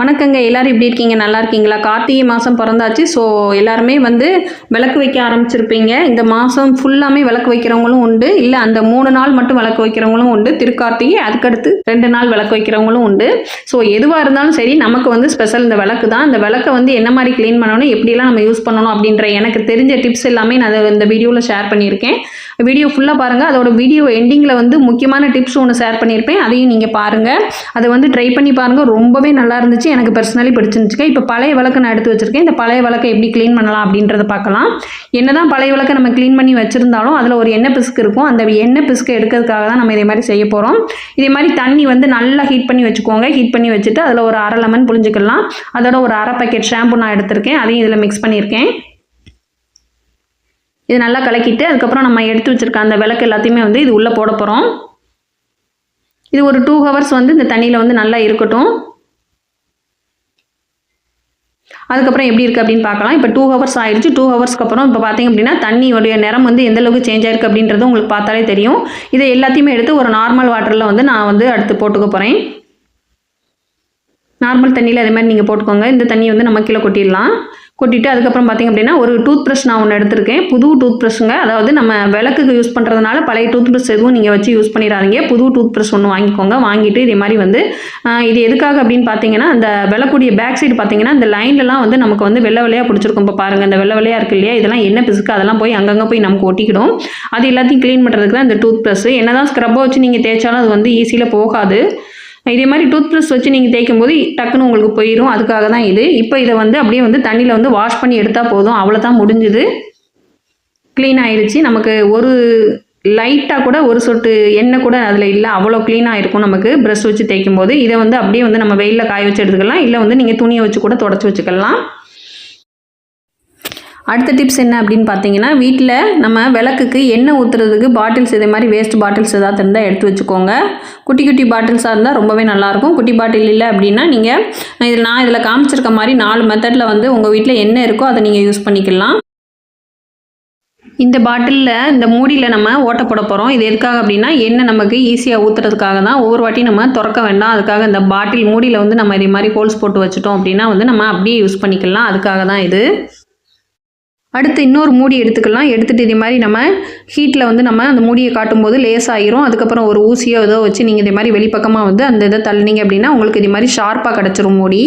வணக்கங்க. எல்லாரும் எப்படி இருக்கீங்க? நல்லா இருக்கீங்களா? கார்த்திகை மாதம் பிறந்தாச்சு. ஸோ எல்லாருமே வந்து விளக்கு வைக்க ஆரம்பிச்சிருப்பீங்க. இந்த மாதம் ஃபுல்லாமே விளக்கு வைக்கிறவங்களும் உண்டு. இல்லை அந்த மூணு நாள் மட்டும் விளக்கு வைக்கிறவங்களும் உண்டு. திருக்கார்த்திகை அதுக்கடுத்து ரெண்டு நாள் விளக்கு வைக்கிறவங்களும் உண்டு. ஸோ எதுவாக இருந்தாலும் சரி நமக்கு வந்து ஸ்பெஷல் இந்த விளக்கு தான். இந்த விளக்கை வந்து என்ன மாதிரி க்ளீன் பண்ணணும் எப்படிலாம் நம்ம யூஸ் பண்ணணும் அப்படின்ற எனக்கு தெரிஞ்ச டிப்ஸ் எல்லாமே நான் அதை இந்த வீடியோவில் ஷேர் பண்ணியிருக்கேன். வீடியோ ஃபுல்லாக பாருங்கள் அதோட வீடியோ எண்டிங்கில் வந்து முக்கியமான டிப்ஸ் ஒன்று ஷேர் பண்ணியிருப்பேன். அதையும் நீங்கள் பாருங்கள் அதை வந்து ட்ரை பண்ணி பாருங்கள் ரொம்பவே நல்லா இருந்துச்சு. எனக்கு பர்சனலி பிடிச்சிருந்துச்சுக்க இப்போ பழைய வழக்கு நான் எடுத்து வச்சிருக்கேன். இந்த பழைய வழக்கை எப்படி க்ளீன் பண்ணலாம் அப்படின்றத பார்க்கலாம். என்னதான் பழைய வழக்கை நம்ம க்ளீன் பண்ணி வச்சுருந்தாலும் அதில் ஒரு எண்ணெய் பிசுக்கு இருக்கும். அந்த எண்ணெய் பிசுக்கு எடுக்கிறதுக்காக தான் நம்ம இதே மாதிரி செய்ய போகிறோம் இதே மாதிரி தண்ணி வந்து நல்லா ஹீட் பண்ணி வச்சுக்கோங்க. ஹீட் பண்ணி வச்சுட்டு அதில் ஒரு அரை லெமன் புளிஞ்சிக்கலாம் அதோட ஒரு அரை பாக்கெட் ஷாம்பு நான் எடுத்திருக்கேன். அதையும் இதில் மிக்ஸ் பண்ணியிருக்கேன். இது நல்லா கலக்கிட்டு அதுக்கப்புறம் நம்ம எடுத்து வச்சிருக்க அந்த விளக்கு எல்லாத்தையுமே வந்து இது உள்ளே போட போகிறோம் இது ஒரு டூ ஹவர்ஸ் வந்து இந்த தண்ணியில் வந்து நல்லா இருக்கட்டும். அதுக்கப்புறம் எப்படி இருக்குது அப்படின்னு பார்க்கலாம். இப்போ டூ ஹவர்ஸ் ஆயிடுச்சு. டூ ஹவர்ஸ்க்கு அப்புறம் இப்போ பார்த்திங்க அப்படின்னா தண்ணியோடைய நிறம் வந்து எந்த அளவுக்கு சேஞ்ச் ஆயிருக்கு அப்படின்றது உங்களுக்கு பார்த்தாலே தெரியும். இதை எல்லாத்தையுமே எடுத்து ஒரு நார்மல் வாட்டரில் வந்து நான் வந்து அடுத்து போட்டுக்க போகிறேன் நார்மல் தண்ணியில் அதே மாதிரி நீங்கள் போட்டுக்கோங்க. இந்த தண்ணியை வந்து நம்ம கீழே கொட்டிடலாம். கொட்டிட்டு அதுக்கப்புறம் பார்த்திங்க அப்படின்னா ஒரு டூத் ப்ரஷ் நான் ஒன்று எடுத்திருக்கேன். புது டூத் ப்ரஷ்ங்க அதாவது நம்ம விளக்குக்கு யூஸ் பண்ணுறதுனால பழைய டூத் ப்ரஷ் எதுவும் நீங்கள் வச்சு யூஸ் பண்ணிடாதீங்க. புது டூத் ப்ரஷ் ஒன்று வாங்கிக்கோங்க. வாங்கிட்டு இதே மாதிரி வந்து இது எதுக்காக அப்படின்னு பார்த்தீங்கன்னா அந்த விளக்குடைய பேக் சைடு பார்த்தீங்கன்னா இந்த லைன்லலாம் வந்து நமக்கு வந்து வெள்ளை வெள்ளையாக பிடிச்சிருக்கும். இப்போ பாருங்கள் இந்த வெள்ளை வெள்ளையாக இருக்கு இல்லையா? இதெல்லாம் என்ன பிசுக்கு அதெல்லாம் போய் அங்கங்கே போய் நமக்கு ஒட்டிக்கிடும். அது எல்லாத்தையும் க்ளீன் பண்ணுறதுக்கு தான் இந்த டூத் ப்ரஷ் என்ன தான் ஸ்க்ரப்பை வச்சு நீங்கள் தேய்ச்சாலும் அது வந்து ஈஸியில் போகாது. இதே மாதிரி டூத் ப்ரஷ் வச்சு நீங்கள் தேய்க்கும் போது டக்குன்னு உங்களுக்கு போயிடும் அதுக்காக தான் இது. இப்போ இதை வந்து அப்படியே வந்து தண்ணியில் வந்து வாஷ் பண்ணி எடுத்தால் போதும். அவ்வளோதான் முடிஞ்சுது. க்ளீன் ஆயிடுச்சு நமக்கு ஒரு லைட்டாக கூட ஒரு சொட்டு எண்ணெய் கூட அதில் இல்லை. அவ்வளோ க்ளீனாக இருக்கும் நமக்கு ப்ரஷ் வச்சு தேய்க்கும் போது இதை வந்து அப்படியே வந்து நம்ம வெயிலில் காய வச்சு எடுத்துக்கலாம். இல்லை வந்து நீங்கள் துணியை வச்சு கூட தொடச்சி வச்சுக்கலாம். அடுத்த டிப்ஸ் என்ன அப்படின்னு பார்த்தீங்கன்னா வீட்டில் நம்ம விளக்குக்கு எண்ணெய் ஊற்றுறதுக்கு பாட்டில்ஸ் இதே மாதிரி வேஸ்ட் பாட்டில்ஸ் ஏதாவது இருந்தால் எடுத்து வச்சுக்கோங்க. குட்டி குட்டி பாட்டில்ஸாக இருந்தால் ரொம்பவே நல்லாயிருக்கும் குட்டி பாட்டில் இல்லை அப்படின்னா நீங்கள் இதில் நான் இதில் காமிச்சிருக்க மாதிரி நாலு மெத்தடில் வந்து உங்கள் வீட்டில் என்ன இருக்கோ அதை நீங்கள் யூஸ் பண்ணிக்கலாம். இந்த பாட்டிலில் இந்த மூடியில் நம்ம ஓட்ட போட போகிறோம் இது எதுக்காக அப்படின்னா எண்ணெய் நமக்கு ஈஸியாக ஊற்றுறதுக்காக தான். ஒவ்வொரு வாட்டி நம்ம திறக்க வேண்டாம். அதுக்காக இந்த பாட்டில் மூடியில் வந்து நம்ம இதே மாதிரி ஹோல்ஸ் போட்டு வச்சுட்டோம் அப்படின்னா வந்து நம்ம அப்படியே யூஸ் பண்ணிக்கலாம். அதுக்காக தான் இது. அடுத்து இன்னொரு மூடி எடுத்துக்கலாம். எடுத்துகிட்டு இதே மாதிரி நம்ம ஹீட்டில் வந்து நம்ம அந்த மூடியை காட்டும்போது லேசாயிரும். அதுக்கப்புறம் ஒரு ஊசியோ ஏதோ வச்சு நீங்கள் இதே மாதிரி வெளிப்பக்கமாக வந்து அந்த இதை தள்ளினீங்க அப்படின்னா உங்களுக்கு இதே மாதிரி ஷார்ப்பாக கிடச்சிரும் மூடி.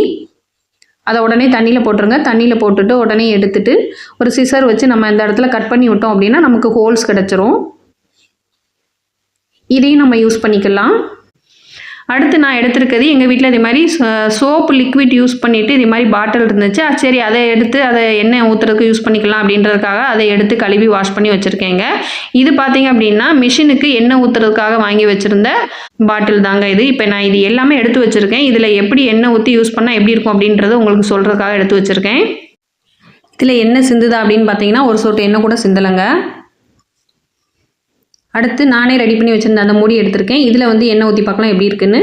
அதை உடனே தண்ணியில் போட்டுருங்க. தண்ணியில் போட்டுட்டு உடனே எடுத்துட்டு ஒரு சிசர் வச்சு நம்ம இந்த இடத்துல கட் பண்ணி விட்டோம் அப்படின்னா நமக்கு ஹோல்ஸ் கிடச்சிரும். இதையும் நம்ம யூஸ் பண்ணிக்கலாம். அடுத்து நான் எடுத்திருக்கிறது எங்கள் வீட்டில் இதே மாதிரி சோப்பு லிக்விட் யூஸ் பண்ணிவிட்டு இதே மாதிரி பாட்டில் இருந்துச்சு. ஆ, சரி அதை எடுத்து அதை எண்ணெய் ஊற்றுறதுக்கு யூஸ் பண்ணிக்கலாம் அப்படின்றதுக்காக அதை எடுத்து கழுவி வாஷ் பண்ணி வச்சுருக்கேங்க. இது பார்த்தீங்க அப்படின்னா மிஷினுக்கு எண்ணெய் ஊற்றுறதுக்காக வாங்கி வச்சுருந்த பாட்டில் தாங்க இது. இப்போ நான் இது எல்லாமே எடுத்து வச்சுருக்கேன். இதில் எப்படி எண்ணெய் ஊற்றி யூஸ் பண்ணால் எப்படி இருக்கும் அப்படின்றத உங்களுக்கு சொல்கிறதுக்காக எடுத்து வச்சுருக்கேன். இதில் என்ன சிந்துதா அப்படின்னு பார்த்தீங்கன்னா ஒரு சொட்டு எண்ணெய் கூட சிந்தலைங்க. அடுத்து நானே ரெடி பண்ணி வச்சுருந்த அந்த மூடி எடுத்திருக்கேன். இதில் வந்து எண்ணெய் ஊற்றி பார்க்கலாம் எப்படி இருக்குன்னு.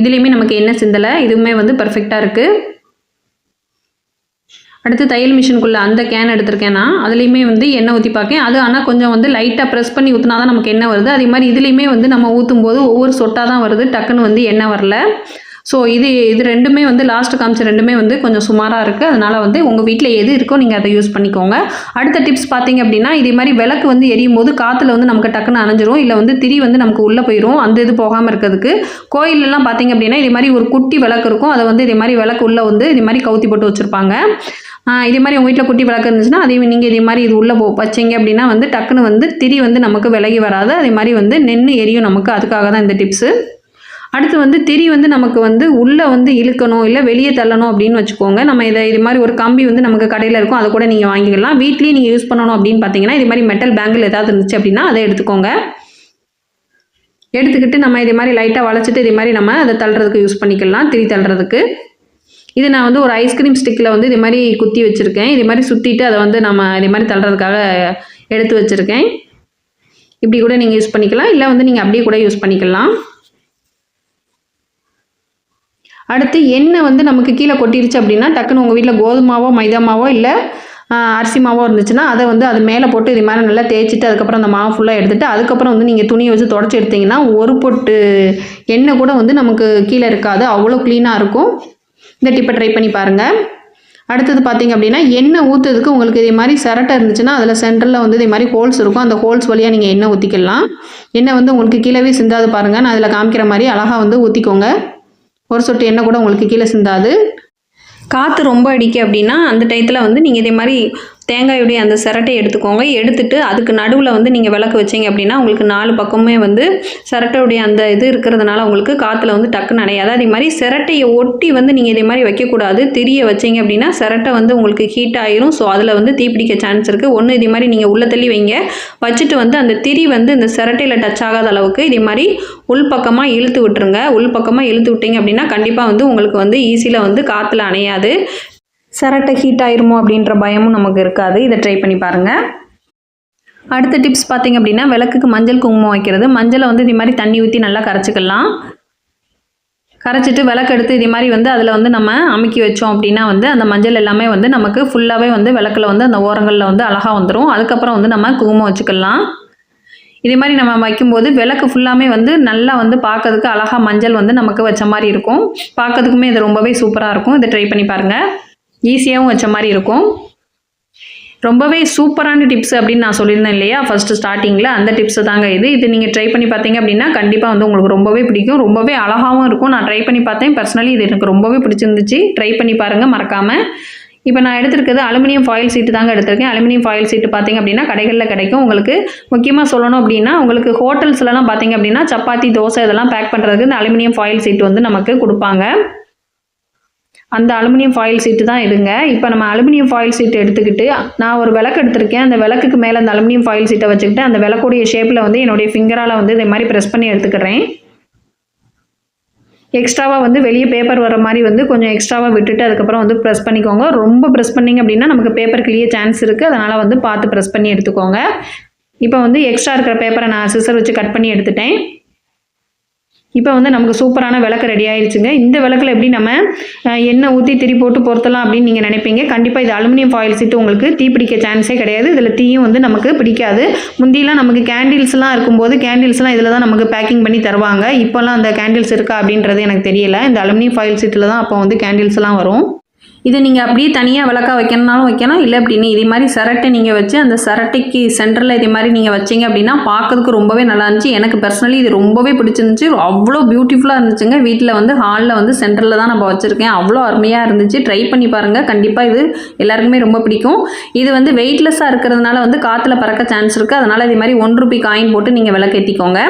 இதுலேயுமே நமக்கு எண்ணெய் சிந்தலை. இதுவுமே வந்து பர்ஃபெக்டாக இருக்குது அடுத்து தையல் மிஷினுக்குள்ளே அந்த கேன் எடுத்திருக்கேன் நான். அதுலேயுமே வந்து எண்ணெய் ஊற்றி பார்க்கேன். அது ஆனால் கொஞ்சம் வந்து லைட்டாக ப்ரெஸ் பண்ணி ஊற்றினா தான் நமக்கு எண்ணெய் வருது. அதே மாதிரி இதுலேயுமே வந்து நம்ம ஊற்றும் போது ஒவ்வொரு சொட்டாக தான் வருது. டக்குன்னு வந்து எண்ணெய் வரல. ஸோ இது இது ரெண்டுமே வந்து லாஸ்ட் காமிச்ச ரெண்டுமே வந்து கொஞ்சம் சுமாராக இருக்குது அதனால் வந்து உங்கள் வீட்டில் எது இருக்கோ நீங்கள் அதை யூஸ் பண்ணிக்கோங்க. அடுத்த டிப்ஸ் பார்த்தீங்க அப்படின்னா இதே மாதிரி விளக்கு வந்து எரியும் போது காற்றுல வந்து நமக்கு டக்குன்னு அணைஞ்சிரும். இல்லை வந்து திரி வந்து நமக்கு உள்ளே போயிடும் அந்த இது போகாமல் இருக்கிறதுக்கு. கோயிலெலாம் பார்த்தீங்க அப்படின்னா இதே மாதிரி ஒரு குட்டி விளக்கு இருக்கும். அதை வந்து இதே மாதிரி விளக்கு உள்ளே வந்து இதே மாதிரி கவுத்தி போட்டு வச்சுருப்பாங்க. இதே மாதிரி உங்கள் வீட்டில் குட்டி விளக்கு இருந்துச்சுன்னா அதே நீங்கள் இதே மாதிரி இது உள்ளே போ வச்சிங்க அப்படின்னா வந்து டக்குன்னு வந்து திரி வந்து நமக்கு விலகி வராது. அதே மாதிரி வந்து நின்று எரியும் நமக்கு. அதுக்காக தான் இந்த டிப்ஸு அடுத்து வந்து திரி வந்து நமக்கு வந்து உள்ளே வந்து இழுக்கணும் இல்லை வெளியே தள்ளணும் அப்படின்னு வச்சுக்கோங்க. நம்ம இதை இது மாதிரி ஒரு கம்பி வந்து நமக்கு கடையில் இருக்கும் அதை கூட நீங்கள் வாங்கிக்கலாம். வீட்லேயே நீங்கள் யூஸ் பண்ணணும் அப்படின்னு பார்த்தீங்கன்னா இது மாதிரி மெட்டல் பேங்கில் ஏதாவது இருந்துச்சு அப்படின்னா அதை எடுத்துக்கோங்க. எடுத்துக்கிட்டு நம்ம இதே மாதிரி லைட்டாக வளைச்சிட்டு இதே மாதிரி நம்ம அதை தள்ளுறதுக்கு யூஸ் பண்ணிக்கலாம் திரி தள்ளுறதுக்கு. இது நான் வந்து ஒரு ஐஸ்கிரீம் ஸ்டிக்கில் வந்து இதே மாதிரி குத்தி வச்சுருக்கேன். இதே மாதிரி சுற்றிட்டு அதை வந்து நம்ம இதே மாதிரி தள்ளுறதுக்காக எடுத்து வச்சுருக்கேன். இப்படி கூட நீங்கள் யூஸ் பண்ணிக்கலாம். இல்லை வந்து நீங்கள் அப்படியே கூட யூஸ் பண்ணிக்கலாம். அடுத்து எண்ணெய் வந்து நமக்கு கீழே கொட்டிருச்சு அப்படின்னா டக்குன்னு உங்கள் வீட்டில் கோதுமாவோ மைதா மாவோ இல்லை அரிசி மாவோ இருந்துச்சுன்னா அதை வந்து அது மேலே போட்டு இது மாதிரி நல்லா தேய்ச்சிட்டு அதுக்கப்புறம் அந்த மாவு ஃபுல்லாக எடுத்துகிட்டு அதுக்கப்புறம் வந்து நீங்கள் துணியை வச்சு தொடச்சி எடுத்தீங்கன்னா ஒரு பொட்டு எண்ணெய் கூட வந்து நமக்கு கீழே இருக்காது. அவ்வளோ க்ளீனாக இருக்கும். இந்த டிப்பை ட்ரை பண்ணி பாருங்கள் அடுத்தது பார்த்தீங்க அப்படின்னா எண்ணெய் ஊற்றுறதுக்கு உங்களுக்கு இதே மாதிரி சிரட்டை இருந்துச்சுன்னா அதில் சென்டரில் வந்து இதே மாதிரி ஹோல்ஸ் இருக்கும். அந்த ஹோல்ஸ் வழியாக நீங்கள் எண்ணெய் ஊற்றிக்கலாம் எண்ணெய் வந்து உங்களுக்கு கீழவே சிந்தாது பாருங்கள் நான் அதில் காமிக்கிற மாதிரி அழகாக வந்து ஊற்றிக்கோங்க ஒரு சொட்டு எண்ணெய் கூட உங்களுக்கு கீழே சிந்தாது. காற்று ரொம்ப அடிக்க அப்படின்னா அந்த டயத்தில் வந்து நீங்கள் இதே மாதிரி தேங்காயுடைய அந்த சிரட்டை எடுத்துக்கோங்க. எடுத்துட்டு அதுக்கு நடுவில் வந்து நீங்கள் விளக்கு வச்சீங்க அப்படின்னா உங்களுக்கு நாலு பக்கமே வந்து சிரட்டையுடைய அந்த இது இருக்கிறதுனால உங்களுக்கு காற்றுல வந்து டக்குன்னு அணையாது அதே மாதிரி சிரட்டையை ஒட்டி வந்து நீங்கள் இதே மாதிரி வைக்கக்கூடாது. திரிய வச்சீங்க அப்படின்னா சிரட்டை வந்து உங்களுக்கு ஹீட் ஆயிரும். ஸோ அதில் வந்து தீப்பிடிக்க சான்ஸ் இருக்குது ஒன்று இதே மாதிரி நீங்கள் உள்ள தள்ளி வைங்க. வச்சுட்டு வந்து அந்த திரி வந்து இந்த சிரட்டையில் டச் ஆகாத அளவுக்கு இதே மாதிரி உள் பக்கமாக இழுத்து விட்டுருங்க. உள் பக்கமாக இழுத்து விட்டீங்க அப்படின்னா கண்டிப்பாக வந்து உங்களுக்கு வந்து ஈஸியில் வந்து காற்றுல அணையாது. சிரட்டை ஹீட் ஆயிருமோ அப்படின்ற பயமும் நமக்கு இருக்காது. இதை ட்ரை பண்ணி பாருங்கள் அடுத்த டிப்ஸ் பார்த்தீங்க அப்படின்னா விளக்குக்கு மஞ்சள் குங்குமம் வைக்கிறது. மஞ்சளை வந்து இதே மாதிரி தண்ணி ஊற்றி நல்லா கரைச்சிக்கலாம். கரைச்சிட்டு விளக்கு எடுத்து இதே மாதிரி வந்து அதில் வந்து நம்ம அமுக்கி வச்சோம் அப்படின்னா வந்து அந்த மஞ்சள் எல்லாமே வந்து நமக்கு ஃபுல்லாகவே வந்து விளக்கில் வந்து அந்த ஓரங்களில் வந்து அழகாக வந்துடும் அதுக்கப்புறம் வந்து நம்ம குங்குமம் வச்சுக்கலாம். இதே மாதிரி நம்ம வைக்கும்போது விளக்கு ஃபுல்லாமே வந்து நல்லா வந்து பார்க்கறதுக்கு அழகாக மஞ்சள் வந்து நமக்கு வச்ச மாதிரி இருக்கும். பார்க்கறதுக்குமே இது ரொம்பவே சூப்பராக இருக்கும். இதை ட்ரை பண்ணி பாருங்கள் ஈஸியாகவும் வச்ச மாதிரி இருக்கும். ரொம்பவே சூப்பரான டிப்ஸ் அப்படின்னு நான் சொல்லியிருந்தேன் இல்லையா? ஃபஸ்ட்டு ஸ்டார்டிங்கில் அந்த டிப்ஸு தாங்க இது. இது நீங்கள் ட்ரை பண்ணி பார்த்தீங்க அப்படின்னா கண்டிப்பாக வந்து உங்களுக்கு ரொம்பவே பிடிக்கும். ரொம்பவே அழகாகவும் இருக்கும். நான் ட்ரை பண்ணி பார்த்தேன். பர்சனலி இது எனக்கு ரொம்பவே பிடிச்சிருந்துச்சு. ட்ரை பண்ணி பாருங்கள் மறக்காமல் இப்போ நான் எடுத்திருக்கிறது அலுமினியம் ஃபாயில் சீட்டு தாங்க எடுத்திருக்கேன். அலுமினியம் ஃபாயில் சீட்டு பார்த்தீங்க அப்படின்னா கடைகளில் கிடைக்கும். உங்களுக்கு முக்கியமாக சொல்லணும் அப்படின்னா உங்களுக்கு ஹோட்டல்ஸ்லலாம் பார்த்தீங்க அப்படின்னா சப்பாத்தி தோசை இதெல்லாம் பேக் பண்ணுறதுக்கு இந்த அலுமினியம் ஃபாயில் சீட்டு வந்து நமக்கு கொடுப்பாங்க. அந்த அலுமினியம் ஃபாயில் சீட்டு தான் இதுங்க. இப்போ நம்ம அலுமினியம் ஃபாயில் சீட்டு எடுத்துக்கிட்டு நான் ஒரு விளக்கு எடுத்திருக்கேன். அந்த விளக்குக்கு மேலே அந்த அலுமினியம் ஃபாயில் சீட்டை வச்சுக்கிட்டு அந்த விளக்குடைய ஷேப்பில் வந்து என்னுடைய ஃபிங்கரால் வந்து இதே மாதிரி ப்ரெஸ் பண்ணி எடுத்துக்கிறேன். எக்ஸ்ட்ராவாக வந்து வெளியே பேப்பர் வர மாதிரி வந்து கொஞ்சம் எக்ஸ்ட்ராவாக விட்டுட்டு அதுக்கப்புறம் வந்து ப்ரெஸ் பண்ணிக்கோங்க. ரொம்ப ப்ரெஸ் பண்ணிங்க அப்படின்னா நமக்கு பேப்பர் கிளிய சான்ஸ் இருக்குது அதனால் வந்து பார்த்து ப்ரெஸ் பண்ணி எடுத்துக்கோங்க. இப்போ வந்து எக்ஸ்ட்ரா இருக்கிற பேப்பரை நான் சிசர் வச்சு கட் பண்ணி எடுத்துட்டேன். இப்போ வந்து நமக்கு சூப்பரான விளக்கு ரெடி ஆயிடுச்சுங்க இந்த விளக்கில் எப்படி நம்ம எண்ணெய் ஊற்றி திரி போட்டு பொருத்தலாம் அப்படின்னு நீங்கள் நினைப்பீங்க. கண்டிப்பாக இது அலுமினியம் ஃபாயில் சீட்டு உங்களுக்கு தீ பிடிக்க சான்ஸே கிடையாது. இதில் தீயும் வந்து நமக்கு பிடிக்காது. முந்தியெல்லாம் நமக்கு கேண்டில்ஸ்லாம் இருக்கும்போது கேண்டில்ஸ்லாம் இதில் தான் நமக்கு பேக்கிங் பண்ணி தருவாங்க. இப்போல்லாம் அந்த கேண்டில்ஸ் இருக்கா அப்படின்றது எனக்கு தெரியல. இந்த அலுமினியம் ஃபாயில் சீட்டில் தான் அப்போ வந்து கேண்டில்ஸ்லாம் வரும். இது நீங்கள் அப்படியே தனியாக விளக்கா வைக்கணும்னாலும் வைக்கலாம். இல்லை அப்படின்னு இதே மாதிரி சரட்டை நீங்கள் வச்சு அந்த சரட்டைக்கு சென்டரில் இதே மாதிரி நீங்கள் வச்சீங்க அப்படின்னா பார்க்கறதுக்கு ரொம்பவே நல்லா இருந்துச்சு. எனக்கு பர்சனலி இது ரொம்பவே பிடிச்சிருந்துச்சு. அவ்வளோ பியூட்டிஃபுல்லாக இருந்துச்சுங்க. வீட்டில் வந்து ஹாலில் வந்து சென்டரில் தான் நம்ம வச்சுருக்கேன். அவ்வளோ அருமையாக இருந்துச்சு. ட்ரை பண்ணி பாருங்கள் கண்டிப்பாக இது எல்லாருக்குமே ரொம்ப பிடிக்கும். இது வந்து வெயிட்லெஸ்ஸாக இருக்கிறதுனால வந்து காற்றுல பறக்க சான்ஸ் இருக்குது அதனால் இதே மாதிரி ஒன் ருபி காயின் போட்டு நீங்கள் விளக்கேற்றிக்கோங்க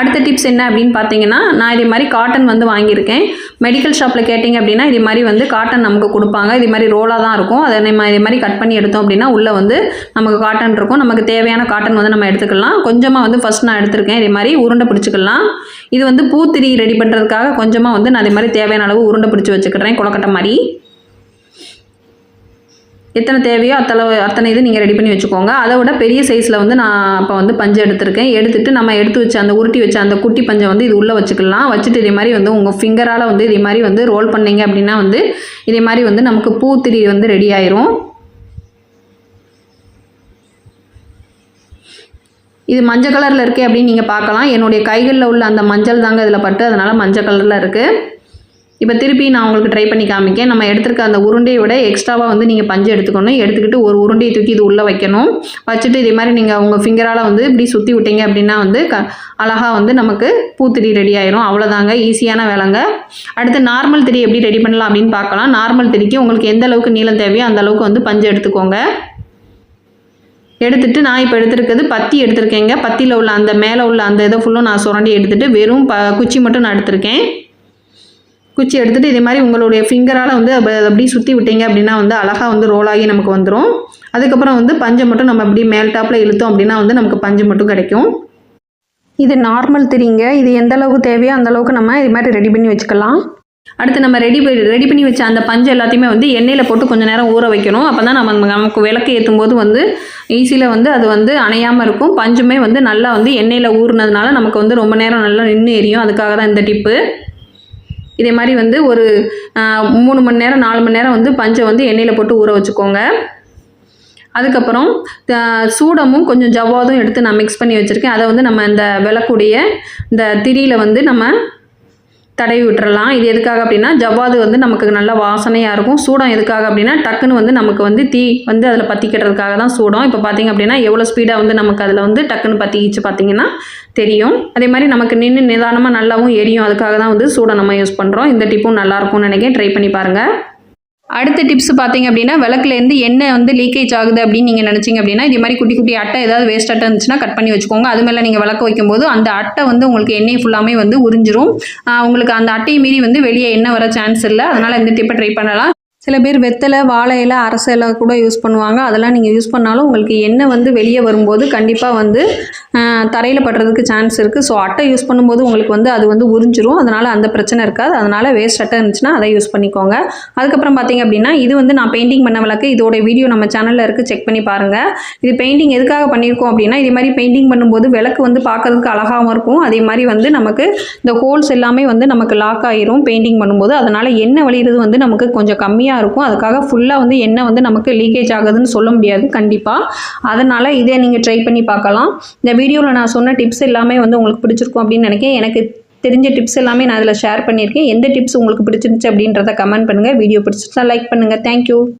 அடுத்த டிப்ஸ் என்ன அப்படின்னு பார்த்தீங்கன்னா நான் இதே மாதிரி காட்டன் வந்து வாங்கியிருக்கேன். மெடிக்கல் ஷாப்பில் கேட்டிங்க அப்படின்னா இதே மாதிரி வந்து காட்டன் நமக்கு கொடுப்பாங்க. இதே மாதிரி ரோலாக தான் இருக்கும். அதை நம்ம இதே மாதிரி கட் பண்ணி எடுத்தோம் அப்படின்னா உள்ளே வந்து நமக்கு காட்டன் இருக்கும். நமக்கு தேவையான காட்டன் வந்து நம்ம எடுத்துக்கலாம். கொஞ்சமாக வந்து ஃபஸ்ட் நான் எடுத்திருக்கேன். இதே மாதிரி உருண்டை பிடிச்சிக்கலாம். இது வந்து பூத்திரி ரெடி பண்ணுறதுக்காக கொஞ்சமாக வந்து நான் இதே மாதிரி தேவையான அளவு உருண்டை பிடிச்சி வச்சுக்கிறேன். கொலக்கட்டை மாதிரி. எத்தனை தேவையோ அத்தனை அத்தனை இது நீங்கள் ரெடி பண்ணி வச்சுக்கோங்க. அதை விட பெரிய சைஸில் வந்து நான் இப்போ வந்து பஞ்சு எடுத்திருக்கேன். எடுத்துட்டு நம்ம எடுத்து வச்ச அந்த உருட்டி வச்ச அந்த குட்டி பஞ்சை வந்து இது உள்ளே வச்சுக்கலாம். வச்சுட்டு இதே மாதிரி வந்து உங்கள் ஃபிங்கரால் வந்து இதே மாதிரி வந்து ரோல் பண்ணீங்க அப்படின்னா வந்து இதே மாதிரி வந்து நமக்கு பூத்திரி வந்து ரெடி ஆயிரும். இது மஞ்சள் கலரில் இருக்கே அப்படின்னு நீங்கள் பார்க்கலாம். என்னுடைய கைகளில் உள்ள அந்த மஞ்சள் தாங்க இதில் பட்டு. அதனால் மஞ்சள் கலரில் இருக்குது இப்போ திருப்பி நான் உங்களுக்கு ட்ரை பண்ணி காமிக்கேன். நம்ம எடுத்திருக்க அந்த உருண்டையை விட எக்ஸ்ட்ராவாக வந்து நீங்கள் பஞ்சு எடுத்துக்கணும். எடுத்துக்கிட்டு ஒரு உருண்டையை தூக்கி இது உள்ளே வைக்கணும். வச்சுட்டு இதே மாதிரி நீங்கள் உங்கள் ஃபிங்கரால் வந்து இப்படி சுற்றி விட்டீங்க அப்படின்னா வந்து க அழகாக வந்து நமக்கு பூத்திரி ரெடி ஆயிரும். அவ்வளோதாங்க. ஈஸியான வேலைங்க. அடுத்து நார்மல் திரி எப்படி ரெடி பண்ணலாம் அப்படின்னு பார்க்கலாம். நார்மல் திரிக்கு உங்களுக்கு எந்த அளவுக்கு நீளம் தேவையோ அந்த அளவுக்கு வந்து பஞ்சு எடுத்துக்கோங்க. எடுத்துட்டு நான் இப்போ எடுத்திருக்கிறது பத்தி எடுத்திருக்கேங்க. பத்தியில் உள்ள அந்த மேலே உள்ள அந்த இதை ஃபுல்லும் நான் சுரண்டி எடுத்துட்டு வெறும் ப குச்சி மட்டும் நான் எடுத்திருக்கேன். குச்சி எடுத்துட்டு இதே மாதிரி உங்களுடைய ஃபிங்கரால் வந்து அப்படியே சுற்றி விட்டீங்க அப்படின்னா வந்து அழகாக வந்து ரோல் ஆகி நமக்கு வந்துடும் அதுக்கப்புறம் வந்து பஞ்சை மட்டும் நம்ம அப்படியே மேல் டாப்பில் இழுத்தோம் அப்படின்னா வந்து நமக்கு பஞ்சு மட்டும் கிடைக்கும். இது நார்மல் தெரியுங்க இது எந்த அளவுக்கு தேவையோ அந்த அளவுக்கு நம்ம இது மாதிரி ரெடி பண்ணி வச்சுக்கலாம். அடுத்து நம்ம ரெடி ரெடி பண்ணி வச்ச அந்த பஞ்சு எல்லாத்தையுமே வந்து எண்ணெயில் போட்டு கொஞ்சம் நேரம் ஊற வைக்கணும். அப்போ தான் நம்ம நமக்கு விளக்கு ஏற்றும் போது வந்து ஈஸியில் வந்து அது வந்து அணையாமல் இருக்கும். பஞ்சுமே வந்து நல்லா வந்து எண்ணெயில் ஊறுனதுனால நமக்கு வந்து ரொம்ப நேரம் நல்லா நின்று எரியும். அதுக்காக தான் இந்த டிப்பு இதே மாதிரி வந்து ஒரு மூணு மணி நேரம் நாலு மணி நேரம் வந்து பஞ்சை வந்து எண்ணெயில் போட்டு ஊற வச்சுக்கோங்க. அதுக்கப்புறம் சூடமும் கொஞ்சம் ஜவ்வாதும் எடுத்து நான் மிக்ஸ் பண்ணி வச்சுருக்கேன். அதை வந்து நம்ம இந்த விளக்குடைய இந்த திரியில் வந்து நம்ம தடவி விட்டுறலாம். இது எதுக்காக அப்படின்னா ஜவ்வாது வந்து நமக்கு நல்ல வாசனையாக இருக்கும். சூடம் எதுக்காக அப்படின்னா டக்குன்னு வந்து நமக்கு வந்து தீ வந்து அதில் பற்றிக்கிறதுக்காக தான் சூடம். இப்போ பார்த்தீங்க அப்படின்னா எவ்வளோ ஸ்பீடாக வந்து நமக்கு அதில் வந்து டக்குன்னு பற்றிக்கிச்சு பார்த்தீங்கன்னா தெரியும். அதே மாதிரி நமக்கு நின்று நிதானமாக நல்லாவும் எரியும். அதுக்காக தான் வந்து சூடம் நம்ம யூஸ் பண்ணுறோம் இந்த டிப்பும் நல்லாயிருக்கும்னு நினைக்கிறேன். ட்ரை பண்ணி பாருங்கள் அடுத்த டிப்ஸ் பார்த்தீங்க அப்படின்னா விளக்குலேருந்து எண்ணெய் வந்து லீக்கேஜ் ஆகுது அப்படின்னு நீங்கள் நினச்சிங்க அப்படின்னா இது மாதிரி குட்டி குட்டி அட்டை ஏதாவது வேஸ்ட் அட்டை இருந்துச்சுன்னா கட் பண்ணி வச்சுக்கோங்க. அது மேலே நீங்கள் விளக்கு வைக்கும்போது அந்த அட்டை வந்து உங்களுக்கு எண்ணெய் ஃபுல்லாமே வந்து உறிஞ்சிரும். உங்களுக்கு அந்த அட்டையை மீறி வந்து வெளியே எண்ணெய் வர சான்ஸ் இல்லை. அதனால் இந்த டிப்பை ட்ரை பண்ணலாம். சில பேர் வெத்தலை வாழை இலை அரச இலை கூட யூஸ் பண்ணுவாங்க. அதெல்லாம் நீங்கள் யூஸ் பண்ணாலும் உங்களுக்கு எண்ணெய் வந்து வெளியே வரும்போது கண்டிப்பாக வந்து தரையில் படுறதுக்கு சான்ஸ் இருக்குது ஸோ அட்டை யூஸ் பண்ணும்போது உங்களுக்கு வந்து அது வந்து உறிஞ்சிரும். அதனால் அந்த பிரச்சனை இருக்காது. அதனால் வேஸ்ட் அட்டை இருந்துச்சுன்னா அதை யூஸ் பண்ணிக்கோங்க. அதுக்கப்புறம் பார்த்தீங்க அப்படின்னா இது வந்து நான் பெயிண்டிங் பண்ண விளக்கு. இதோட வீடியோ நம்ம சேனலில் இருக்குது செக் பண்ணி பாருங்கள் இது பெயிண்டிங் எதுக்காக பண்ணியிருக்கோம் அப்படின்னா இதே மாதிரி பெயிண்டிங் பண்ணும்போது விளக்கு வந்து பார்க்கறதுக்கு அழகாகவும் இருக்கும். அதே மாதிரி வந்து நமக்கு இந்த ஹோல்ஸ் எல்லாமே வந்து நமக்கு லாக் ஆகிரும் பெயிண்டிங் பண்ணும்போது. அதனால் எண்ணெய் வழியிறது வந்து நமக்கு கொஞ்சம் கம்மியாக இருக்கும். அதுக்காக ஃபுல்லாக வந்து எண்ணெய் வந்து நமக்கு லீக்கேஜ் ஆகுதுன்னு சொல்ல முடியாது. கண்டிப்பாக அதனால் இதை நீங்கள் ட்ரை பண்ணி பார்க்கலாம். இந்த வீடியோவில் நான் சொன்ன டிப்ஸ் எல்லாமே வந்து உங்களுக்கு பிடிச்சிருக்கும் அப்படின்னு நினைக்கிறேன். எனக்கு தெரிஞ்ச டிப்ஸ் எல்லாமே நான் அதில் ஷேர் பண்ணியிருக்கேன். எந்த டிப்ஸ் உங்களுக்கு பிடிச்சிருந்துச்சு அப்படின்றத கமெண்ட் பண்ணுங்கள் வீடியோ பிடிச்சிருந்தா லைக் பண்ணுங்கள் தேங்க்யூ